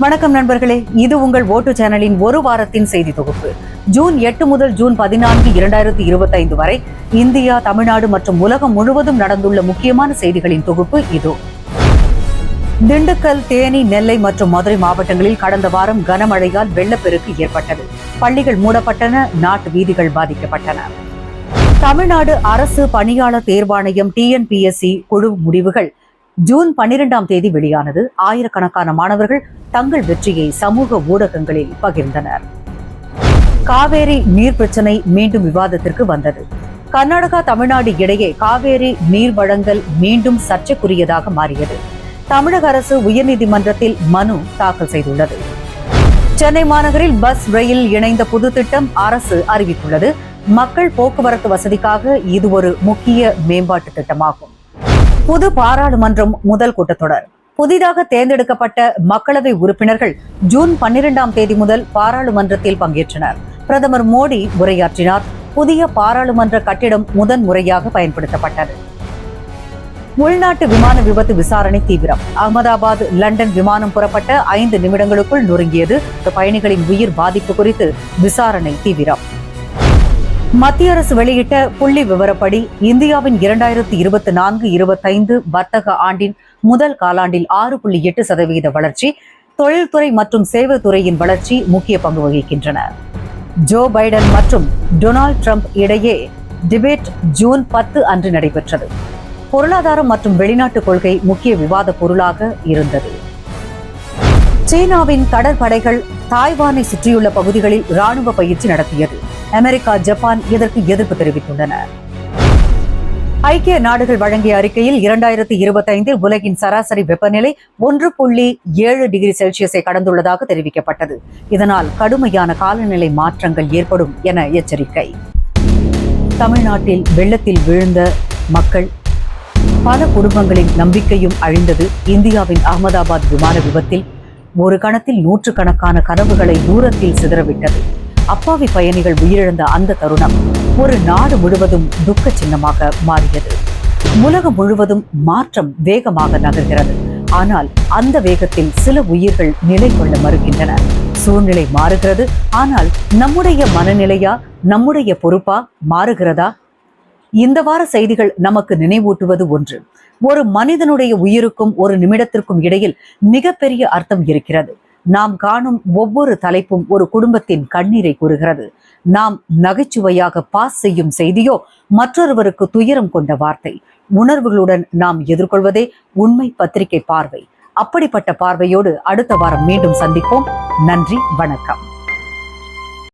வணக்கம் நண்பர்களே இது உங்கள் ஓட்டு சேனலின் ஒரு வாரத்தின் செய்தி தொகுப்பு. ஜூன் எட்டு முதல் ஜூன் பதினான்கு இரண்டாயிரத்தி இருபத்தைந்து வரை இந்தியா தமிழ்நாடு மற்றும் உலகம் முழுவதும் நடந்துள்ள முக்கியமான செய்திகளின் தொகுப்பு இது. திண்டுக்கல் தேனி நெல்லை மற்றும் மதுரை மாவட்டங்களில் கடந்த வாரம் கனமழையால் வெள்ளப்பெருக்கு ஏற்பட்டது. பள்ளிகள் மூடப்பட்டன நாட்டு வீதிகள் பாதிக்கப்பட்டன. தமிழ்நாடு அரசு பணியாளர் தேர்வாணையம் டிஎன்பிஎஸ்சி குழு முடிவுகள் ஜூன் பன்னிரெண்டாம் தேதி வெளியானது. ஆயிரக்கணக்கான மாணவர்கள் தங்கள் வெற்றியை சமூக ஊடகங்களில் பகிர்ந்தனர். காவேரி நீர் பிரச்சனை மீண்டும் விவாதத்திற்கு வந்தது. கர்நாடகா தமிழ்நாடு இடையே காவேரி நீர் வழங்கல் மீண்டும் சர்ச்சைக்குரியதாக மாறியது. தமிழக அரசு உயர்நீதிமன்றத்தில் மனு தாக்கல் செய்துள்ளது. சென்னை மாநகரில் பஸ் ரயில் இணைந்த புது திட்டம் அரசு அறிவித்துள்ளது. மக்கள் போக்குவரத்து வசதிக்காக இது ஒரு முக்கிய மேம்பாட்டு திட்டமாகும். புது பாராளுமன்றம் முதல் கூட்டத்தொடர். புதிதாக தேர்ந்தெடுக்கப்பட்ட மக்களவை உறுப்பினர்கள் ஜூன் பன்னிரெண்டாம் தேதி முதல் பாராளுமன்றத்தில் பங்கேற்றனர். பிரதமர் மோடி உரையாற்றினார். புதிய பாராளுமன்ற கட்டிடம் முதன் முறையாக பயன்படுத்தப்பட்டது. உள்நாட்டு விமான விபத்து விசாரணை தீவிரம். அகமதாபாத் லண்டன் விமானம் புறப்பட்ட ஐந்து நிமிடங்களுக்குள் நொறுங்கியது. பயணிகளின் உயிர் பாதிப்பு குறித்து விசாரணை தீவிரம். மத்திய அரசு வெளியிட்ட புள்ளி விவரப்படி இந்தியாவின் இரண்டாயிரத்தி இருபத்தி நான்கு இருபத்தைந்து வர்த்தக ஆண்டின் முதல் காலாண்டில் ஆறு புள்ளி எட்டு சதவீத வளர்ச்சி தொழில்துறை மற்றும் சேவைத்துறையின் வளர்ச்சி முக்கிய பங்கு வகிக்கின்றன. ஜோ பைடன் மற்றும் டொனால்ட் ட்ரம்ப் இடையே டிபேட் ஜூன் பத்து அன்று நடைபெற்றது. பொருளாதாரம் மற்றும் வெளிநாட்டு கொள்கை முக்கிய விவாத பொருளாக இருந்தது. சீனாவின் கடற்படைகள் தாய்வானை சுற்றியுள்ள பகுதிகளில் ராணுவ பயிற்சி நடத்தியது. அமெரிக்கா ஜப்பான் இதற்கு எதிர்ப்பு தெரிவித்துள்ளன. ஐக்கிய நாடுகள் வழங்கிய அறிக்கையில் இரண்டாயிரத்தி இருபத்தைந்தில் உலகின் சராசரி வெப்பநிலை ஒன்று புள்ளி ஏழு டிகிரி செல்சியஸை கடந்துள்ளதாக தெரிவிக்கப்பட்டது. இதனால் கடுமையான காலநிலை மாற்றங்கள் ஏற்படும் என எச்சரிக்கை. தமிழ்நாட்டில் வெள்ளத்தில் விழுந்த மக்கள் பல குடும்பங்களின் நம்பிக்கையும் அழிந்தது. இந்தியாவின் அகமதாபாத் விமான விபத்தில் ஒரு கணத்தில் நூற்றுக்கணக்கான கனவுகளை தூரத்தில் சிதறவிட்டது. அப்பாவி பயணிகள் உயிரிழந்த அந்த தருணம் ஒரு நாடு முழுவதும் துக்க சின்னமாக மாறியது. உலகம் முழுவதும் மாற்றம் வேகமாக நகர்கிறது. ஆனால் அந்த வேகத்தில் சில உயிர்கள் நிலை கொள்ள மறுக்கின்றன. சூழ்நிலை மாறுகிறது. ஆனால் நம்முடைய மனநிலையா நம்முடைய பொறுப்பா மாறுகிறதா? இந்த வார செய்திகள் நமக்கு நினைவூட்டுவது ஒன்று. ஒரு மனிதனுடைய உயிருக்கும் ஒரு நிமிடத்திற்கும் இடையில் மிகப்பெரிய அர்த்தம் இருக்கிறது. நாம் காணும் ஒவ்வொரு தலைப்பும் ஒரு குடும்பத்தின் கண்ணீரை கூறுகிறது. நாம் நகைச்சுவையாக பாஸ் செய்யும் செய்தியோ மற்றொருவருக்கு துயரம் கொண்ட வார்த்தை. உணர்வுகளுடன் நாம் எதிர்கொள்வதே உண்மை பத்திரிகை பார்வை. அப்படிப்பட்ட பார்வையோடு அடுத்த வாரம் மீண்டும் சந்திப்போம். நன்றி வணக்கம்.